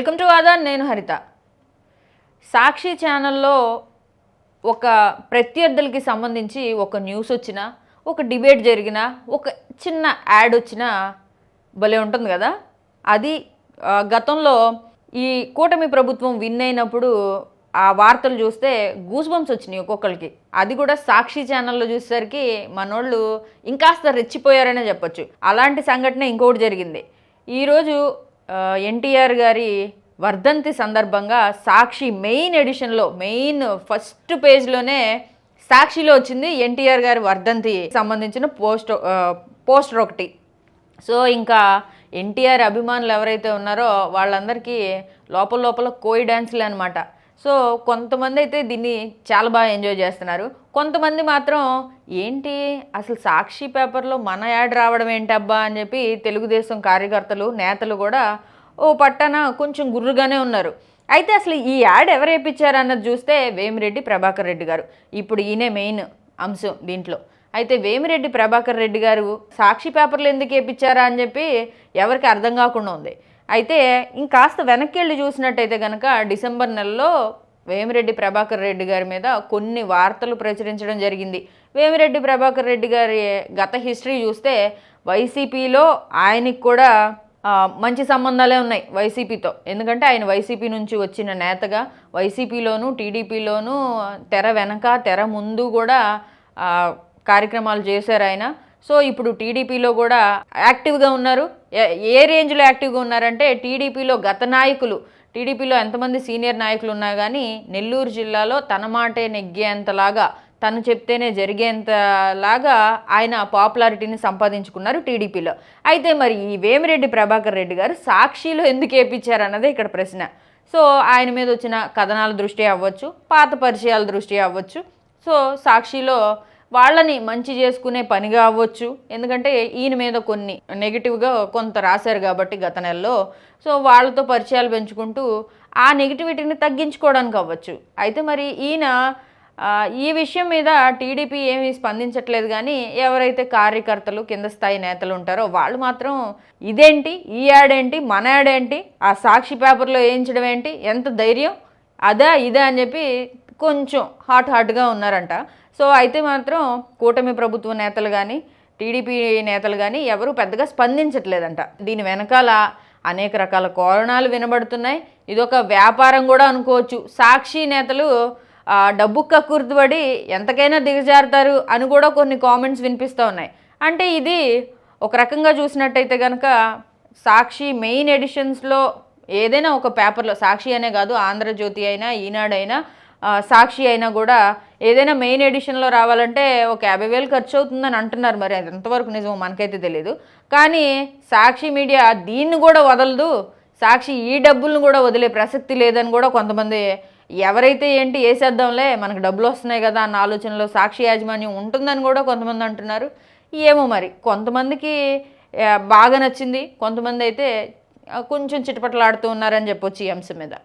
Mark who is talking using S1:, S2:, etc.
S1: Welcome to Aadan నేను హరిత. సాక్షి ఛానల్లో ఒక ప్రత్యర్థులకి సంబంధించి ఒక న్యూస్ వచ్చినా ఒక డిబేట్ జరిగినా ఒక చిన్న యాడ్ వచ్చినా భలే ఉంటుంది కదా. అది గతంలో ఈ కూటమి ప్రభుత్వం విన్ అయినప్పుడు ఆ వార్తలు చూస్తే గూస్ బంప్స్ వచ్చినాయి ఒక్కొక్కరికి అది కూడా సాక్షి ఛానల్లో చూసేసరికి మనోళ్ళు ఇంకాస్త రెచ్చిపోయారనే చెప్పొచ్చు. అలాంటి సంఘటన ఇంకొకటి జరిగింది. ఈరోజు ఎన్టీఆర్ గారి వర్ధంతి సందర్భంగా సాక్షి మెయిన్ ఎడిషన్లో మెయిన్ ఫస్ట్ పేజ్లోనే సాక్షిలో వచ్చింది ఎన్టీఆర్ గారి వర్ధంతి సంబంధించిన పోస్ట్ పోస్టర్ ఒకటి. సో ఇంకా ఎన్టీఆర్ అభిమానులు ఎవరైతే ఉన్నారో వాళ్ళందరికీ లోపల లోపల కోయి డ్యాన్సులు అనమాట సో కొంతమంది అయితే దీన్ని చాలా బాగా ఎంజాయ్ చేస్తున్నారు. కొంతమంది మాత్రం ఏంటి అసలు సాక్షి పేపర్లో మన యాడ్ రావడం ఏంటబ్బా అని చెప్పి తెలుగుదేశం కార్యకర్తలు నేతలు కూడా ఓ పట్టణ కొంచెం గుర్రుగానే ఉన్నారు. అయితే అసలు ఈ యాడ్ ఎవరు వేయించారన్నది చూస్తే వేమిరెడ్డి ప్రభాకర్ రెడ్డి గారు. ఇప్పుడు ఈయనే మెయిన్ అంశం దీంట్లో. అయితే వేమిరెడ్డి ప్రభాకర్ రెడ్డి గారు సాక్షి పేపర్లు ఎందుకు వేయించారా అని చెప్పి ఎవరికి అర్థం కాకుండా ఉంది. అయితే ఇంకాస్త వెనక్కి వెళ్ళి చూసినట్టయితే కనుక డిసెంబర్ నెలలో వేమిరెడ్డి ప్రభాకర్ రెడ్డి గారి మీద కొన్ని వార్తలు ప్రచురించడం జరిగింది. వేమిరెడ్డి ప్రభాకర్ రెడ్డి గారి గత హిస్టరీ చూస్తే వైసీపీలో ఆయనకి కూడా మంచి సంబంధాలే ఉన్నాయి వైసీపీతో. ఎందుకంటే ఆయన వైసీపీ నుంచి వచ్చిన నేతగా వైసీపీలోను టీడీపీలోను తెర వెనక తెర ముందు కూడా కార్యక్రమాలు చేశారు ఆయన. సో ఇప్పుడు టీడీపీలో కూడా యాక్టివ్గా ఉన్నారు. ఏ- ఏ రేంజ్లో యాక్టివ్గా ఉన్నారంటే టీడీపీలో గత నాయకులు టీడీపీలో ఎంతమంది సీనియర్ నాయకులు ఉన్నా కానీ నెల్లూరు జిల్లాలో తన మాటే నెగ్గేంతలాగా తను చెప్తేనే జరిగేంతలాగా ఆయన పాపులారిటీని సంపాదించుకున్నారు టీడీపీలో. అయితే మరి ఈ వేమిరెడ్డి ప్రభాకర్ రెడ్డి గారు సాక్షిలో ఎందుకు వేయించారు అన్నది ఇక్కడ ప్రశ్న. సో ఆయన మీద వచ్చిన కథనాల దృష్టి అవ్వచ్చు పాత పరిచయాల దృష్టి అవ్వచ్చు. సో సాక్షిలో వాళ్ళని మంచి చేసుకునే పనిగా అవ్వచ్చు. ఎందుకంటే ఈయన మీద కొన్ని నెగిటివ్గా కొంత రాశారు కాబట్టి గత నెలలో. సో వాళ్ళతో పరిచయాలు పెంచుకుంటూ ఆ నెగిటివిటీని తగ్గించుకోవడానికి అవ్వచ్చు. అయితే మరి ఈయన ఈ విషయం మీద టీడీపీ ఏమీ స్పందించట్లేదు కానీ ఎవరైతే కార్యకర్తలు కింద స్థాయి నేతలు ఉంటారో వాళ్ళు మాత్రం ఇదేంటి ఈ యాడ్ ఏంటి మన యాడ్ ఏంటి ఆ సాక్షి పేపర్లో వేయించడం ఏంటి ఎంత ధైర్యం అదా ఇదే అని చెప్పి కొంచెం హాట్ హాట్గా ఉన్నారంట. సో అయితే మాత్రం కూటమి ప్రభుత్వ నేతలు కానీ టీడీపీ నేతలు కానీ ఎవరు పెద్దగా స్పందించట్లేదంట. దీని వెనకాల అనేక రకాల కోరణాలు వినబడుతున్నాయి. ఇదొక వ్యాపారం కూడా అనుకోవచ్చు. సాక్షి నేతలు డబ్బు కక్కుర్తిపడి ఎంతకైనా దిగజారుతారు అని కూడా కొన్ని కామెంట్స్ వినిపిస్తూ ఉన్నాయి. అంటే ఇది ఒక రకంగా చూసినట్టయితే కనుక సాక్షి మెయిన్ ఎడిషన్స్లో ఏదైనా ఒక పేపర్లో సాక్షి అనే కాదు ఆంధ్రజ్యోతి అయినా ఈనాడైనా సాక్షి అయినా కూడా ఏదైనా మెయిన్ ఎడిషన్లో రావాలంటే ఒక యాభై వేలు ఖర్చు అవుతుందని అంటున్నారు మరి. అది ఎంతవరకు నిజమో మనకైతే తెలియదు కానీ సాక్షి మీడియా దీన్ని కూడా వదలదు. సాక్షి ఈ డబ్బులను కూడా వదిలే ప్రసక్తి లేదని కూడా కొంతమంది ఎవరైతే ఏంటి వేసేద్దాంలే మనకు డబ్బులు వస్తున్నాయి కదా అన్న ఆలోచనలో సాక్షి యాజమాన్యం ఉంటుందని కూడా కొంతమంది అంటున్నారు. ఏమో మరి. కొంతమందికి బాగా నచ్చింది. కొంతమంది అయితే కొంచెం చిటపటలాడుతూ ఉన్నారని చెప్పొచ్చు ఈ అంశం మీద.